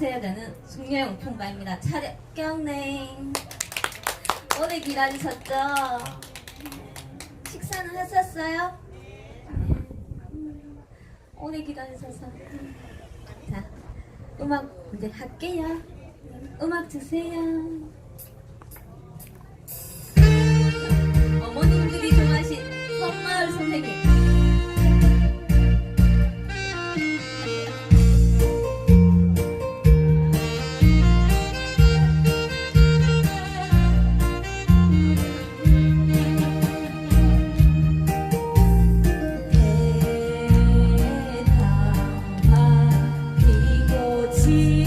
저는 숙녀용 통과입니다. 차렷 경냉. 오래 기다리셨죠? 식사는 하셨어요? 음, 오래 기다리셔서. 자, 음악 이제 할게요. 음악 주세요. see.